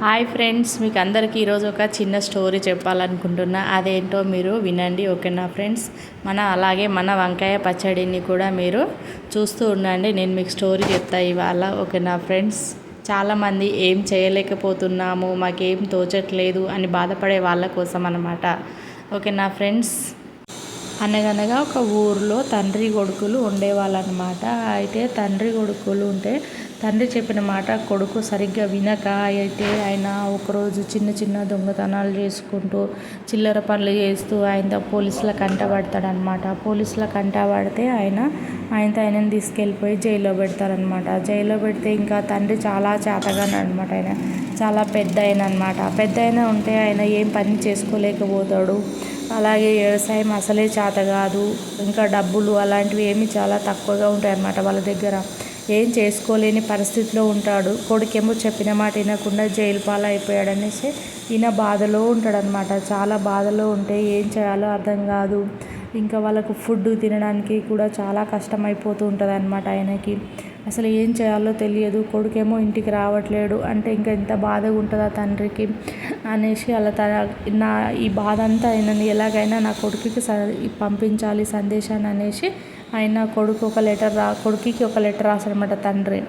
Hi friends మీకు అందరికీ ఈరోజు ఒక చిన్న స్టోరీ చెప్పాలనుకుంటున్నా. అదేంటో మీరు వినండి ఓకేనా ఫ్రెండ్స్? మన అలాగే మన వంకాయ పచ్చడిని కూడా మీరు చూస్తూ ఉండండి. నేను మీకు స్టోరీ చెప్తా ఇవాళ ఓకేనా ఫ్రెండ్స్? చాలామంది ఏం చేయలేకపోతున్నాము మాకేం తోచట్లేదు అని బాధపడే వాళ్ళ కోసం అనమాట ఓకేనా ఫ్రెండ్స్? అనగనగా ఒక ఊరిలో తండ్రి కొడుకులు ఉండేవాళ్ళు అనమాట అయితే తండ్రి కొడుకులు ఉంటే తండ్రి చెప్పిన మాట కొడుకు సరిగ్గా వినక అయితే ఆయన ఒకరోజు చిన్న చిన్న దొంగతనాలు చేసుకుంటూ చిల్లర పనులు చేస్తూ ఆయనతో పోలీసుల అంటబడతాడనమాట పోలీసులకు పోలీసుల ఆయన ఆయనతో ఆయనని తీసుకెళ్ళిపోయి జైల్లో పెడతారనమాట జైల్లో పెడితే ఇంకా తండ్రి చాలా చేతగానే అనమాట ఆయన. చాలా పెద్ద ఆయన అనమాట పెద్ద అయినా ఉంటే ఆయన ఏం పని చేసుకోలేకపోతాడు. అలాగే వ్యవసాయం అసలే చేత కాదు. ఇంకా డబ్బులు అలాంటివి ఏమి చాలా తక్కువగా ఉంటాయి అన్నమాట వాళ్ళ దగ్గర. ఏం చేసుకోలేని పరిస్థితిలో ఉంటాడు. కొడుకేమో చెప్పిన మాట వినకుండా జైలు పాలైపోయాడు అయిపోయాడు అనేసి ఈయన బాధలో ఉంటాడనమాట చాలా బాధలో ఉంటే ఏం చేయాలో అర్థం కాదు. ఇంకా వాళ్ళకు ఫుడ్ తినడానికి కూడా చాలా కష్టమైపోతూ ఉంటుంది అనమాట ఆయనకి. అసలు ఏం చేయాలో తెలియదు. కొడుకేమో ఇంటికి రావట్లేడు. అంటే ఇంకా ఎంత బాధగా ఉంటుందా తండ్రికి అనేసి అలా తన నా ఈ బాధ అంతా ఆయనని ఎలాగైనా నా కొడుకుకి పంపించాలి సందేశాన్ని అనేసి ఆయన కొడుకు ఒక లెటర్ రా కొడుకుకి ఒక లెటర్ రాశాడనమాట తండ్రి.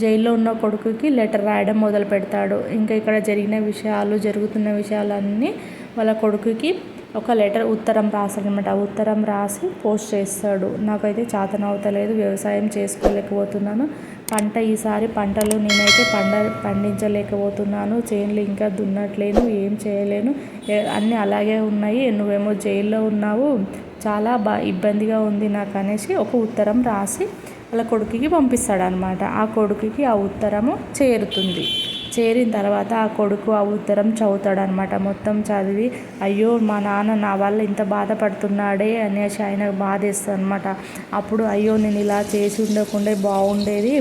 జైల్లో ఉన్న కొడుకుకి లెటర్ రాయడం మొదలు పెడతాడు. ఇంకా ఇక్కడ జరిగిన విషయాలు జరుగుతున్న విషయాలన్నీ వాళ్ళ కొడుకుకి ఒక లెటర్ ఉత్తరం రాశాడనమాట ఉత్తరం రాసి పోస్ట్ చేస్తాడు. నాకైతే చేతనవుతలేదు వ్యవసాయం చేసుకోలేకపోతున్నాను. పంట ఈసారి పంటలు నేనైతే పండ పండించలేకపోతున్నాను. చేనులు ఇంకా దున్నట్లేను ఏం చేయలేను. అన్నీ అలాగే ఉన్నాయి. నువ్వేమో జైల్లో ఉన్నావు. చాలా బా ఇబ్బందిగా ఉంది నాకు అనేసి ఒక ఉత్తరం రాసి వాళ్ళ కొడుకుకి పంపిస్తాడనమాట ఆ కొడుకుకి ఆ ఉత్తరము చేరుతుంది. చేరిన తర్వాత ఆ కొడుకు ఆ ఉత్తరం చదువుతాడనమాట మొత్తం చదివి అయ్యో మా నాన్న నా వల్ల ఇంత బాధపడుతున్నాడే అనేసి ఆయన బాధేస్తుంది అనమాట అప్పుడు అయ్యో నేను ఇలా చేసి ఉండకుండా బాగుండేది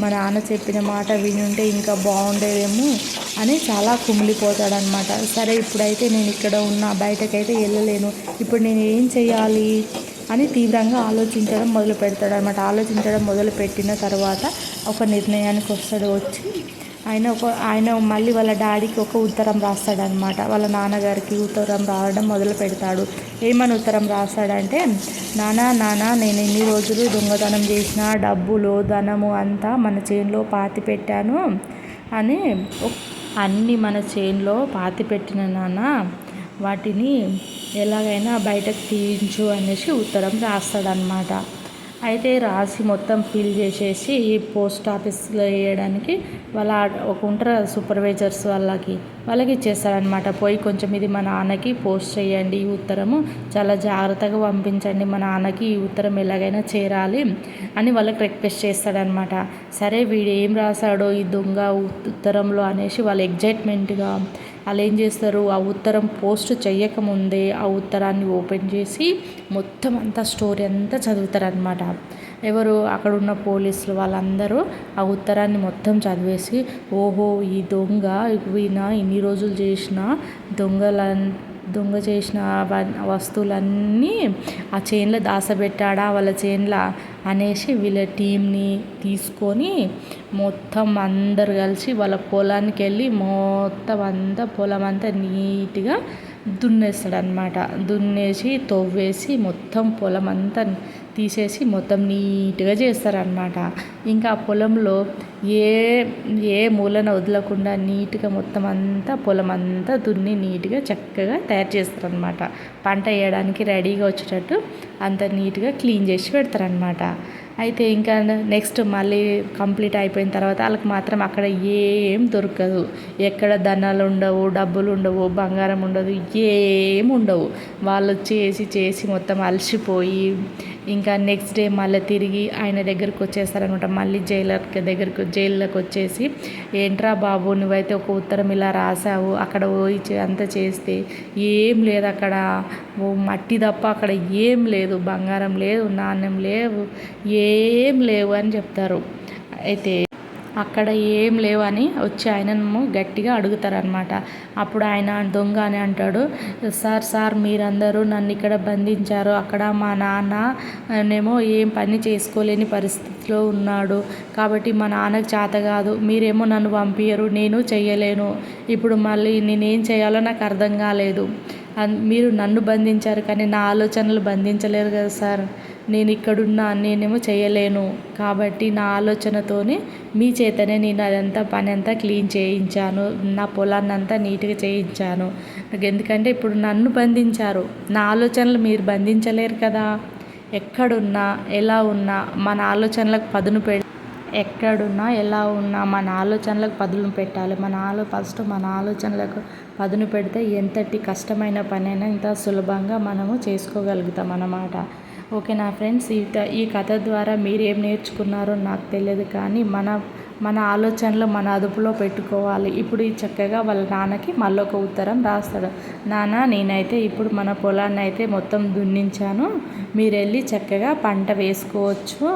మా నాన్న చెప్పిన మాట వినుంటే ఇంకా బాగుండేదేమో అని చాలా కుమిలిపోతాడనమాట సరే ఇప్పుడైతే నేను ఇక్కడ ఉన్న బయటకైతే వెళ్ళలేను. ఇప్పుడు నేను ఏం చేయాలి అని తీవ్రంగా ఆలోచించడం మొదలు పెడతాడు అనమాట ఆలోచించడం మొదలు పెట్టిన తర్వాత ఒక నిర్ణయానికి వస్తాడు వచ్చి ఆయన ఒక ఆయన మళ్ళీ వాళ్ళ డాడీకి ఒక ఉత్తరం రాస్తాడనమాట. వాళ్ళ నాన్నగారికి ఉత్తరం రావడం మొదలు పెడతాడు. ఏమని ఉత్తరం రాస్తాడంటే నానా నాన్న నేను ఎన్ని రోజులు దొంగతనం చేసిన డబ్బులు ధనము అంతా మన చేనులో పాతి పెట్టాను అని అన్నీ మన చేనులో పాతి పెట్టిన నాన్న వాటిని ఎలాగైనా బయటకు తీయించు అనేసి ఉత్తరం రాస్తాడనమాట. అయితే రాసి మొత్తం ఫిల్ చేసేసి పోస్ట్ ఆఫీస్లో వేయడానికి వాళ్ళ ఒక ఉంటారు సూపర్వైజర్స్ వాళ్ళకి వాళ్ళకి ఇచ్చేస్తారనమాట పోయి కొంచెం ఇది మా నాన్నకి పోస్ట్ చేయండి ఈ ఉత్తరము చాలా జాగ్రత్తగా పంపించండి మా నాన్నకి ఈ ఉత్తరం ఎలాగైనా చేరాలి అని వాళ్ళకి రిక్వెస్ట్ చేస్తాడనమాట సరే వీడు ఏం రాశాడో ఈ దొంగ ఉత్తరంలో అనేసి వాళ్ళు ఎగ్జైట్మెంట్గా వాళ్ళు ఏం చేస్తారు? ఆ ఉత్తరం పోస్ట్ చేయకముందే ఆ ఉత్తరాన్ని ఓపెన్ చేసి మొత్తం అంతా స్టోరీ అంతా చదువుతారనమాట ఎవరు? అక్కడ ఉన్న పోలీసులు వాళ్ళందరూ ఆ ఉత్తరాన్ని మొత్తం చదివేసి ఓహో ఈ దొంగ ఈయన ఇన్ని రోజులు చేసిన దొంగల దొంగ చేసిన వస్తువులన్నీ ఆ చైన్లో దాసబెట్టాడా వాళ్ళ చైన్లో అనేసి వీళ్ళ టీంని తీసుకొని మొత్తం అందరు కలిసి వాళ్ళ పొలానికి వెళ్ళి మొత్తం అంతా పొలం అంతా నీట్గా దున్నేస్తాడనమాట దున్నేసి తవ్వేసి మొత్తం పొలం అంతా తీసేసి మొత్తం నీట్గా చేస్తారనమాట ఇంకా ఆ పొలంలో ఏ ఏ మూలన వదలకుండా నీట్గా మొత్తం అంతా పొలం అంతా దున్ని నీట్గా చక్కగా తయారు చేస్తారనమాట పంట వేయడానికి రెడీగా వచ్చేటట్టు అంత నీట్గా క్లీన్ చేసి పెడతారనమాట అయితే ఇంకా నెక్స్ట్ మళ్ళీ కంప్లీట్ అయిపోయిన తర్వాత వాళ్ళకి మాత్రం అక్కడ ఏం దొరకదు. ఎక్కడ ధనాలు ఉండవు డబ్బులు ఉండవు బంగారం ఉండదు ఏం ఉండవు. వాళ్ళు చేసి చేసి మొత్తం అలసిపోయి ఇంకా నెక్స్ట్ డే మళ్ళీ తిరిగి ఆయన దగ్గరకు వచ్చేస్తారనమాట. మళ్ళీ జైలర్ దగ్గరకు జైల్లోకి వచ్చేసి ఏంట్రా బాబు నువ్వైతే ఒక ఉత్తరం ఇలా రాసావు అక్కడ పోయి అంత చేస్తే ఏం లేదు అక్కడ. మట్టి తప్ప అక్కడ ఏం లేదు బంగారం లేదు నాణ్యం లేవు ఏం లేవు అని చెప్తారు. అయితే అక్కడ ఏం లేవని వచ్చి ఆయనను గట్టిగా అడుగుతారనమాట అప్పుడు ఆయన దొంగ అని అంటాడు సార్ సార్ మీరందరూ నన్ను ఇక్కడ బంధించారు. అక్కడ మా నాన్న నేమో ఏం పని చేసుకోలేని పరిస్థితిలో ఉన్నాడు. కాబట్టి మా నాన్నకు చేత కాదు. మీరేమో నన్ను పంపించరు నేను చెయ్యలేను. ఇప్పుడు మళ్ళీ నేనేం చేయాలో నాకు అర్థం కాలేదు. మీరు నన్ను బంధించారు కానీ నా ఆలోచనలు బంధించలేరు కదా సార్. నేను ఇక్కడున్నా నేనేమో చేయలేను. కాబట్టి నా ఆలోచనతోనే మీ చేతనే నేను అదంతా పని అంతా క్లీన్ చేయించాను. నా పొలాన్ని అంతా నీట్గా చేయించాను. ఎందుకంటే ఇప్పుడు నన్ను బంధించారు. నా ఆలోచనలు మీరు బంధించలేరు కదా. ఎక్కడున్నా ఎలా ఉన్నా మన ఆలోచనలకు పదును పె ఎక్కడున్నా ఎలా ఉన్నా మన ఆలోచనలకు పదును పెట్టాలి. మన ఆలో ఫస్ట్ మన ఆలోచనలకు పదును పెడితే ఎంతటి కష్టమైన పనైనా ఇంత సులభంగా మనము చేసుకోగలుగుతాం అన్నమాట ఓకే నా ఫ్రెండ్స్ ఈ ఈ కథ ద్వారా మీరు ఏం నేర్చుకున్నారో నాకు తెలియదు కానీ మన మన ఆలోచనలు మన అదుపులో పెట్టుకోవాలి. ఇప్పుడు ఈ చక్కగా వాళ్ళ నాన్నకి మళ్ళీ ఒక ఉత్తరం రాస్తాడు. నాన్న నేనైతే ఇప్పుడు మన పొలాన్ని అయితే మొత్తం దున్నించాను. మీరు వెళ్ళి చక్కగా పంట వేసుకోవచ్చు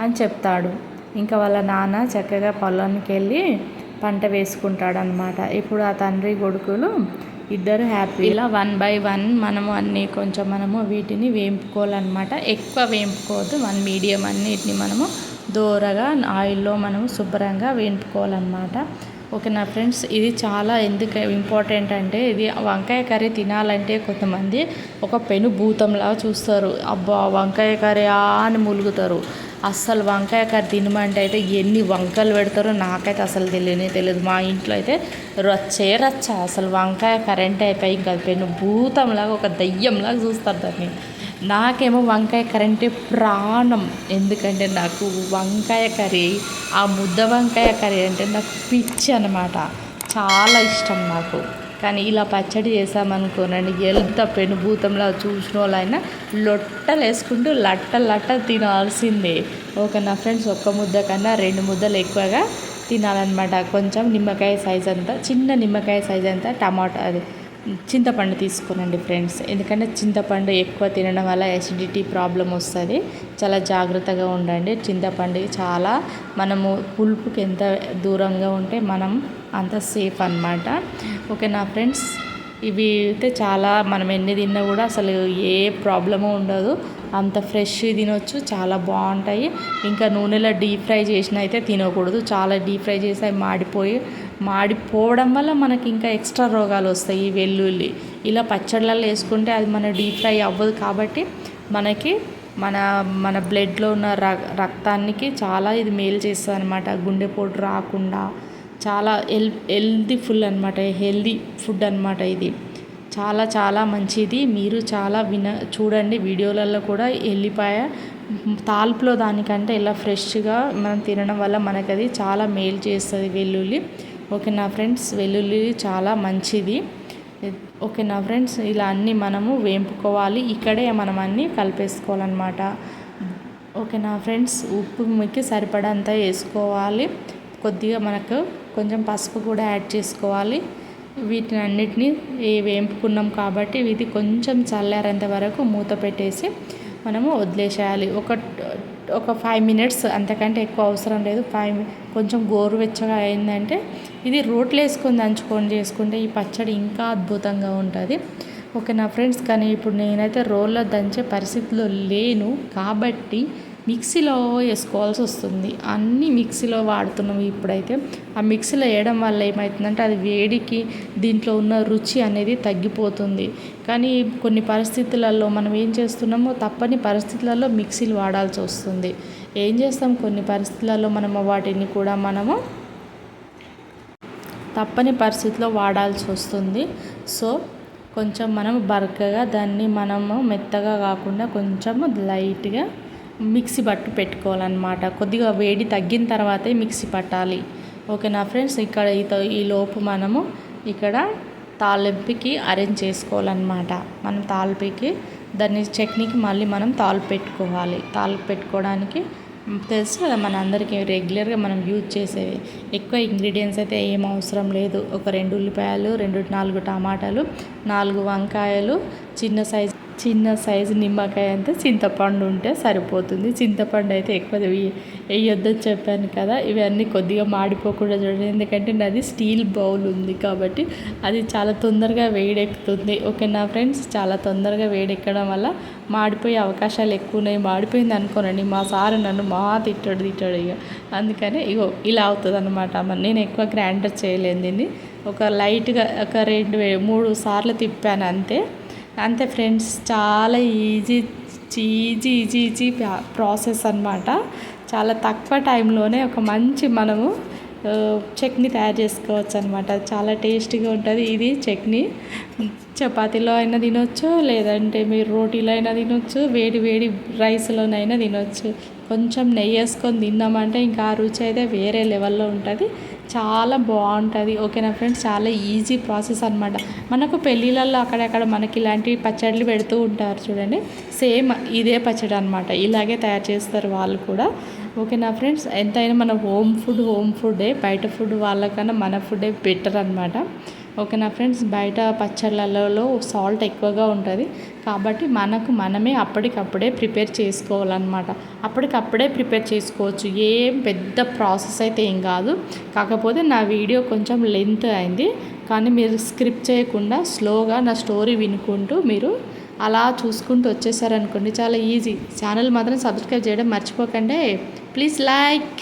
అని చెప్తాడు. ఇంకా వాళ్ళ నాన్న చక్కగా పొలానికి వెళ్ళి పంట వేసుకుంటాడనమాట ఇప్పుడు ఆ తండ్రి కొడుకులు ఇద్దరు హ్యాపీ. ఇలా వన్ బై వన్ మనము అన్నీ కొంచెం మనము వీటిని వేంపుకోవాలన్నమాట. ఎక్కువ వేంపుకోవద్దు. వన్ మీడియం అన్నిటిని మనము దూరగా ఆయిల్లో మనము శుభ్రంగా వేంపుకోవాలన్నమాట. ఓకే నా ఫ్రెండ్స్ ఇది చాలా ఎందుకు ఇంపార్టెంట్ అంటే ఇది వంకాయ కర్రీ తినాలంటే కొంతమంది ఒక పెను భూతంలా చూస్తారు. అబ్బా వంకాయ కర్రీ అని ములుగుతారు. అస్సలు వంకాయ కర్రీ తినమంటే అయితే ఎన్ని వంకలు పెడతారో నాకైతే అసలు తెలియనే తెలియదు. మా ఇంట్లో అయితే రచ్చే రచ్చ. అసలు వంకాయ కరెంట్ అయిపోయి ఇంకా పెన్ను భూతంలాగా ఒక దయ్యంలాగా చూస్తారు దాన్ని. నాకేమో వంకాయ కరెంటే ప్రాణం. ఎందుకంటే నాకు వంకాయ కర్రీ ఆ ముద్ద వంకాయ కర్రీ అంటే నాకు పిచ్చి అనమాట చాలా ఇష్టం నాకు. కానీ ఇలా పచ్చడి చేసామనుకోనండి. ఎంత పెనుభూతంలా చూసిన వాళ్ళైనా లొట్టలు వేసుకుంటూ లట్ట లట్ట తినాల్సిందే. ఓకే నా ఫ్రెండ్స్ ఒక్క ముద్ద కన్నా రెండు ముద్దలు ఎక్కువగా తినాలన్నమాట. కొంచెం నిమ్మకాయ సైజ్ అంతా చిన్న నిమ్మకాయ సైజ్ అంతా టమాటా అది. చింతపండు తీసుకోనండి ఫ్రెండ్స్. ఎందుకంటే చింతపండు ఎక్కువ తినడం వల్ల ఎసిడిటీ ప్రాబ్లం వస్తుంది. చాలా జాగ్రత్తగా ఉండండి. చింతపండు చాలా మనము పులుపుకి ఎంత దూరంగా ఉంటే మనం అంత సేఫ్ అనమాట ఓకే నా ఫ్రెండ్స్? ఇవి అయితే చాలా మనం ఎన్ని తిన్నా కూడా అసలు ఏ ప్రాబ్లము ఉండదు. అంత ఫ్రెష్ తినొచ్చు. చాలా బాగుంటాయి. ఇంకా నూనెలో డీప్ ఫ్రై చేసిన అయితే తినకూడదు. చాలా డీప్ ఫ్రై చేసి అవి మాడిపోయి మాడిపోవడం వల్ల మనకి ఇంకా ఎక్స్ట్రా రోగాలు వస్తాయి ఈ వెల్లుల్లి. ఇలా పచ్చళ్ళల్లో వేసుకుంటే అది మన డీప్ ఫ్రై అవ్వదు కాబట్టి మనకి మన మన బ్లడ్లో ఉన్న రక్తానికి చాలా ఇది మేలు చేస్తుంది అనమాట గుండెపోటు రాకుండా చాలా హెల్ హెల్దీ ఫుల్ అనమాట హెల్దీ ఫుడ్ అనమాట ఇది. చాలా చాలా మంచిది. మీరు చాలా విన చూడండి వీడియోలలో కూడా ఎల్లిపాయ తాల్పులో దానికంటే ఇలా ఫ్రెష్గా మనం తినడం వల్ల మనకది అది చాలా మేలు చేస్తుంది వెల్లుల్లి. ఓకే నా ఫ్రెండ్స్ వెల్లుల్లి చాలా మంచిది. ఓకే నా ఫ్రెండ్స్ ఇలా అన్నీ మనము వేంపుకోవాలి. ఇక్కడే మనం అన్నీ కలిపేసుకోవాలన్నమాట. ఓకే నా ఫ్రెండ్స్ ఉప్పు మీకు సరిపడంత వేసుకోవాలి. కొద్దిగా మనకు కొంచెం పసుపు కూడా యాడ్ చేసుకోవాలి. వీటిని అన్నిటినీ వేంపుకున్నాం కాబట్టి ఇది కొంచెం చల్లారేంత వరకు మూత పెట్టేసి మనము వదిలేసేయాలి. ఒక ఒక ఫైవ్ మినిట్స్ అంతకంటే ఎక్కువ అవసరం లేదు. ఫైవ్ కొంచెం గోరువెచ్చగా అయిందంటే ఇది రోట్లో వేసుకొని దంచుకొని చేసుకుంటే ఈ పచ్చడి ఇంకా అద్భుతంగా ఉంటుంది. ఓకే నా ఫ్రెండ్స్ కానీ ఇప్పుడు నేనైతే రోల్లో దంచే పరిస్థితిలో లేను. కాబట్టి మిక్సీలో వేసుకోవాల్సి వస్తుంది. అన్నీ మిక్సీలో వాడుతున్నాం ఇప్పుడైతే. ఆ మిక్సీలో వేయడం వల్ల ఏమవుతుందంటే అది వేడికి దీంట్లో ఉన్న రుచి అనేది తగ్గిపోతుంది. కానీ కొన్ని పరిస్థితులలో మనం ఏం చేస్తున్నామో తప్పని పరిస్థితులలో మిక్సీలు వాడాల్సి వస్తుంది. ఏం చేస్తాం? కొన్ని పరిస్థితులలో మనము వాటిని కూడా మనము తప్పని పరిస్థితిలో వాడాల్సి వస్తుంది. సో కొంచెం మనం బరకగా దాన్ని మనము మెత్తగా కాకుండా కొంచెం లైట్గా మిక్సీ పట్టు పెట్టుకోవాలన్నమాట. కొద్దిగా వేడి తగ్గిన తర్వాతే మిక్సీ పట్టాలి. ఓకే నా ఫ్రెండ్స్? ఇక్కడ ఈ లోపు మనము ఇక్కడ తాలింపుకి అరేంజ్ చేసుకోవాలన్నమాట. మనం తాలింపుకి దాన్ని చట్నీకి మళ్ళీ మనం తాలింపు పెట్టుకోవాలి. తాలింపు పెట్టుకోవడానికి తెలుసు కదా మన అందరికీ రెగ్యులర్గా మనం యూజ్ చేసేవి ఎక్కువ ఇంగ్రీడియంట్స్ అయితే ఏం అవసరం లేదు. ఒక రెండు ఉల్లిపాయలు రెండు నాలుగు టమాటాలు నాలుగు వంకాయలు చిన్న సైజు చిన్న సైజు నిమ్మకాయ అంతే చింతపండు ఉంటే సరిపోతుంది. చింతపండు అయితే ఎక్కువ వేయ- వేయొద్దని చెప్పాను కదా ఇవన్నీ కొద్దిగా మాడిపోకుండా చూడండి. ఎందుకంటే నాది స్టీల్ బౌల్ ఉంది కాబట్టి అది చాలా తొందరగా వేడెక్కుతుంది. ఓకే నా ఫ్రెండ్స్ చాలా తొందరగా వేడెక్కడం వల్ల మాడిపోయే అవకాశాలు ఎక్కువ ఉన్నాయి మాడిపోయింది అనుకోనండి. మా సారు నన్ను మా తిట్టాడు తిట్టాడు ఇక అందుకని ఇగో ఇలా అవుతుంది అనమాట నేను ఎక్కువ గ్రైండర్ చేయలేను దీన్ని. ఒక లైట్గా ఒక రెండు మూడు సార్లు తిప్పాను అంతే. అంతే ఫ్రెండ్స్ చాలా easy easy easy easy process అన్నమాట. చాలా తక్కువ టైంలోనే ఒక మంచి మనము చట్నీ తయారు చేసుకోవచ్చు అనమాట చాలా టేస్టీగా ఉంటుంది. ఇది చట్నీ. చపాతీలో అయినా తినొచ్చు లేదంటే మీరు రోటీలో అయినా తినొచ్చు వేడి వేడి రైస్లోనైనా తినొచ్చు. కొంచెం నెయ్యి వేసుకొని తిన్నామంటే ఇంకా ఆ రుచి అయితే వేరే లెవెల్లో ఉంటుంది. చాలా బాగుంటుంది. ఓకేనా ఫ్రెండ్స్ చాలా ఈజీ ప్రాసెస్ అనమాట మనకు పెళ్ళిళ్ళల్లో అక్కడక్కడ మనకి ఇలాంటి పచ్చళ్ళు పెడుతూ ఉంటారు చూడండి. సేమ్ ఇదే పచ్చడి అనమాట ఇలాగే తయారు చేస్తారు వాళ్ళు కూడా. ఓకేనా ఫ్రెండ్స్ ఎంతైనా మన హోమ్ ఫుడ్ హోమ్ ఫుడ్డే బయట ఫుడ్ వాళ్ళకన్నా మన ఫుడ్డే బెటర్ అనమాట ఓకేనా ఫ్రెండ్స్ బయట పచ్చళ్ళలో సాల్ట్ ఎక్కువగా ఉంటుంది. కాబట్టి మనకు మనమే అప్పటికప్పుడే ప్రిపేర్ చేసుకోవాలన్నమాట. అప్పటికప్పుడే ప్రిపేర్ చేసుకోవచ్చు. ఏం పెద్ద ప్రాసెస్ అయితే ఏం కాదు. కాకపోతే నా వీడియో కొంచెం లెంత్ అయింది. కానీ మీరు స్క్రిప్ట్ చేయకుండా స్లోగా నా స్టోరీ వినుకుంటూ మీరు అలా చూసుకుంటూ వచ్చేసారనుకోండి చాలా ఈజీ. ఛానల్ మాత్రం సబ్స్క్రైబ్ చేయడం మర్చిపోకండి. Please like!